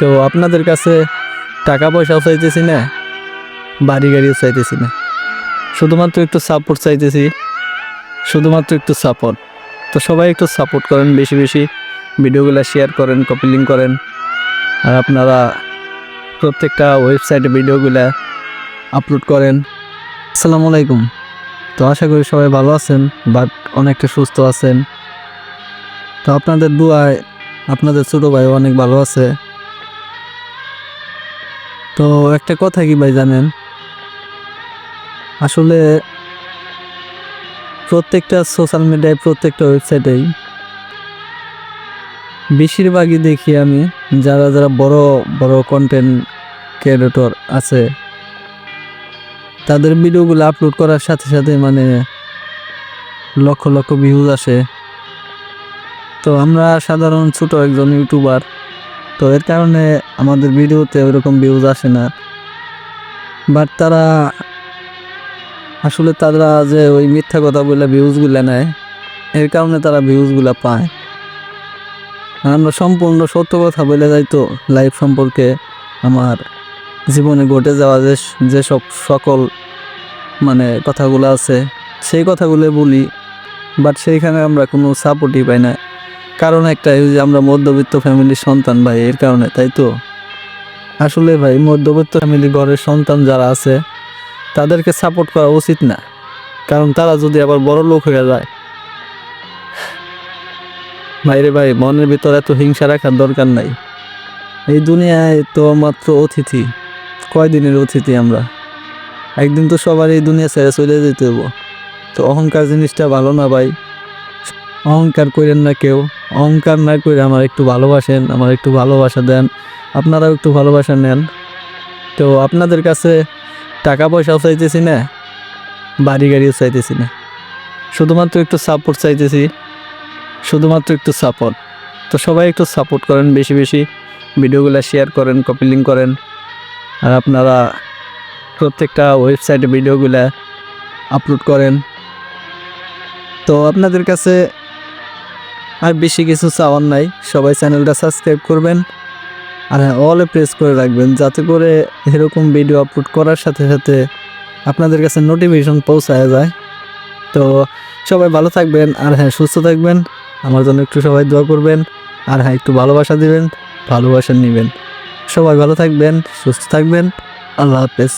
তো আপনাদের কাছে টাকা পয়সাও চাইতেছি না, বাড়ি গাড়িও চাইতেছি না। শুধুমাত্র একটু সাপোর্ট চাইতেছি, শুধুমাত্র একটু সাপোর্ট তো সবাই একটু সাপোর্ট করেন বেশি বেশি, ভিডিওগুলো শেয়ার করেন কপি লিঙ্ক করেন। আর আপনারা প্রত্যেকটা ওয়েবসাইটে ভিডিওগুলো আপলোড করেন। আসসালামু আলাইকুম। তো আশা করি সবাই ভালো আছেন, বাট অনেকটা সুস্থ আছেন। তো আপনাদের দুয়ায়, আপনাদের ছোটো ভাই অনেক ভালো আছে। তো একটা কথা কি ভাই জানেন? আসলে প্রত্যেকটা সোশ্যাল মিডিয়ায় প্রত্যেকটা ওয়েবসাইটেই বেশিরভাগই দেখি আমি যারা যারা বড় বড় কন্টেন্ট ক্রিয়েটর আছে, তাদের ভিডিওগুলো আপলোড করার সাথে সাথে মানে লক্ষ লক্ষ ভিউজ আসে। তো আমরা সাধারণ ছোট একজন ইউটিউবার তো এর কারণে আমাদের ভিডিওতে ওইরকম ভিউজ আসে না। বাট তারা আসলে তারা যে ওই মিথ্যা কথা বলে ভিউজগুলো নেয়, এর কারণে তারা ভিউজগুলো পায়। আমরা সম্পূর্ণ সত্য কথা বলে যাই তো লাইফ সম্পর্কে আমার জীবনে ঘটে যাওয়া যে যেসব সকল মানে কথাগুলো আছে, সেই কথাগুলো বলি। বাট সেইখানে আমরা কোনো সাপোর্টই পাই না। কারণ একটাই যে আমরা মধ্যবিত্ত ফ্যামিলির সন্তান ভাই, এর কারণে, তাই তো? আসলে ভাই, মধ্যবিত্ত ফ্যামিলি ঘরের সন্তান যারা আছে, তাদেরকে সাপোর্ট করা উচিত না। কারণ তারা যদি আবার বড় লোক হয়ে যায়, ভাইরে ভাই, মনের ভিতর এত হিংসা রাখার দরকার নাই। এই দুনিয়ায় তো মাত্র অতিথি, কয়দিনের অতিথি আমরা? একদিন তো সবার এই দুনিয়া ছেড়ে চলে যেতে হব তো অহংকার জিনিসটা ভালো না ভাই? অহংকার করেন না কেউ। অহংকার না করে আমার একটু ভালোবাসেন, আমার একটু ভালোবাসা দেন। আপনারাও একটু ভালোবাসা নেন। তো আপনাদের কাছে টাকা পয়সাও চাইতেছি না, বাড়ি গাড়িও চাইতেছি না। শুধুমাত্র একটু সাপোর্ট চাইতেছি, শুধুমাত্র একটু সাপোর্ট তো সবাই একটু সাপোর্ট করেন বেশি বেশি। ভিডিওগুলো শেয়ার করেন কপি লিঙ্ক করেন। আর আপনারা প্রত্যেকটা ওয়েবসাইটে ভিডিওগুলো আপলোড করেন। তো আপনাদের কাছে আর বেশি কিছু চাওয়ার নাই। সবাই চ্যানেলটা সাবস্ক্রাইব করবেন। আর হ্যাঁ অলে প্রেস করে রাখবেন যাতে করে এরকম ভিডিও আপলোড করার সাথে সাথে আপনাদের কাছে নোটিফিকেশন পৌঁছায় যায়। তো সবাই ভালো থাকবেন আর হ্যাঁ সুস্থ থাকবেন। আমার জন্য একটু সবাই দোয়া করবেন। আর হ্যাঁ একটু ভালোবাসা দিবেন, ভালোবাসা নেবেন। সবাই ভালো থাকবেন, সুস্থ থাকবেন। আল্লাহ হাফেজ।